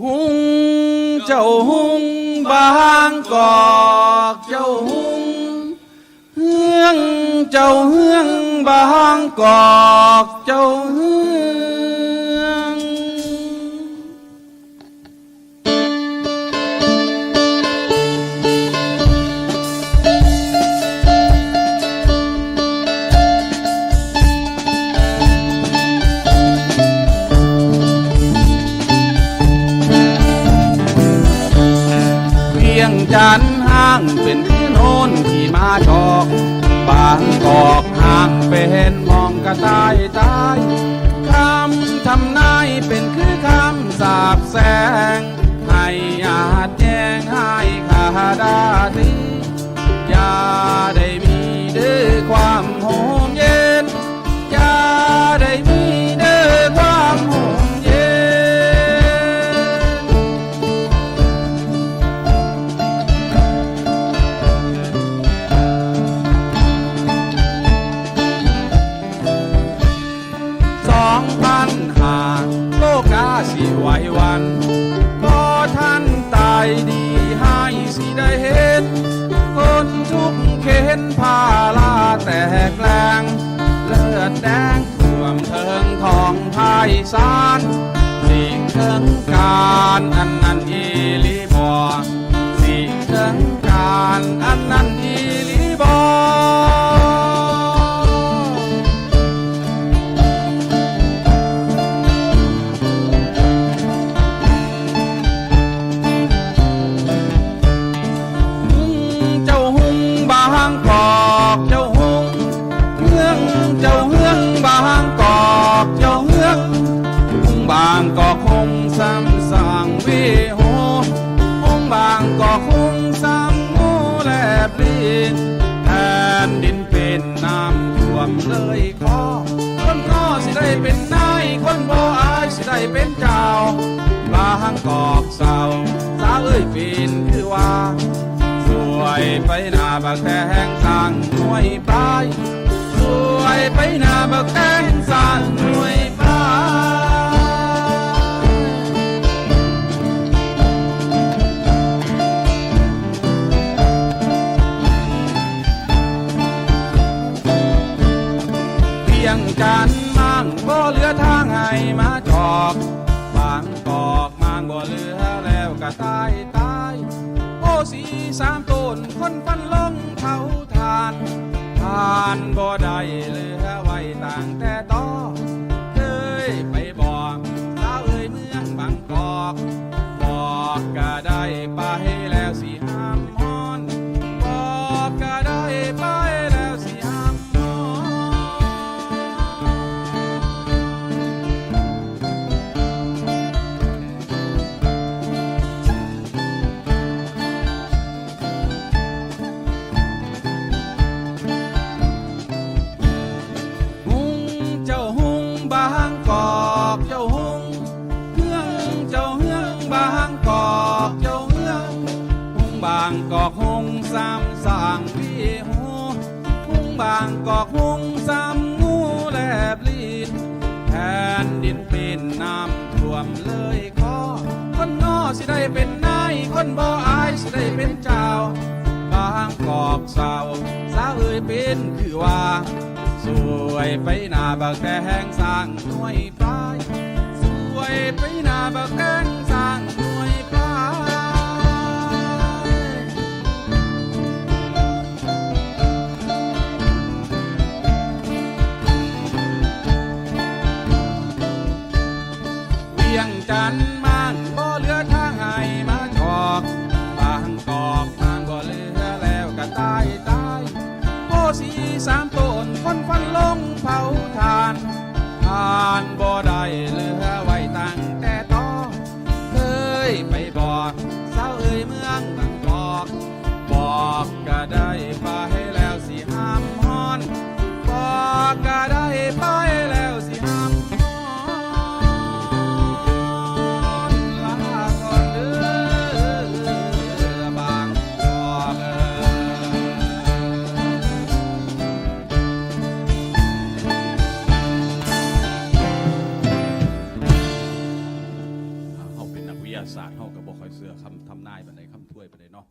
หุงเจ้าหุงบางกอกเจันห้างเป็นที่โน่นที่มาชอกบางกอกห้างเป็นมองกระต่ายตายคำทำนายเป็นคือคำสาบแสง ววันก็ท่านตายดีให้สิได้เห็น คนทุกเข็นพาลาแตกแรงเลือดแดงท่วมเทิงทองภายสารสิ่งเทิงการอันนั้นอีลีบอสิ่งเทิงการอันนั้น กอกคงซ้ำงูแลบลีแผ่นดินเป็นน้ำท่วมเลยขอคนก็สิได้เป็นนายคนบ่อายสิได้เป็นเจ้าบางกอกเศร้าสาวเอ้ยปีนคือว่าสวยไปหน้าบักแตงสร้างหน่วยปลายสวยไปหน้าบักแตงสร้างหน่วย ตายตาย โอ้สีสามตนคนฟันลงเผาทานทานบ่ได้เลยางกอกหุงซ้ำสร้างพี่หูหุงบางกอกหุงซ้ำงูแลบลีดแผ่นดินเป็นน้ำท่วมเลยขอคนงอสิได้เป็นนายคนบ่อายสิได้เป็นเจ้าบางกอกเศร้าสาวเอ่ยเป็นคือว่า สวยไปหน้าบักแต่แห้งสร้างหน่วยปลายสวยไปหน้าบักแตง กันมางบ่เหลือทางให้มาจอกบางกอกทางบ่เหลือแล้วก็ตายตายโอ้สีสามต้นคนฟันลงเผาทานทานบ่ได้เลย อคำทำนายปานใดคำถ้วยปานใดเนาะ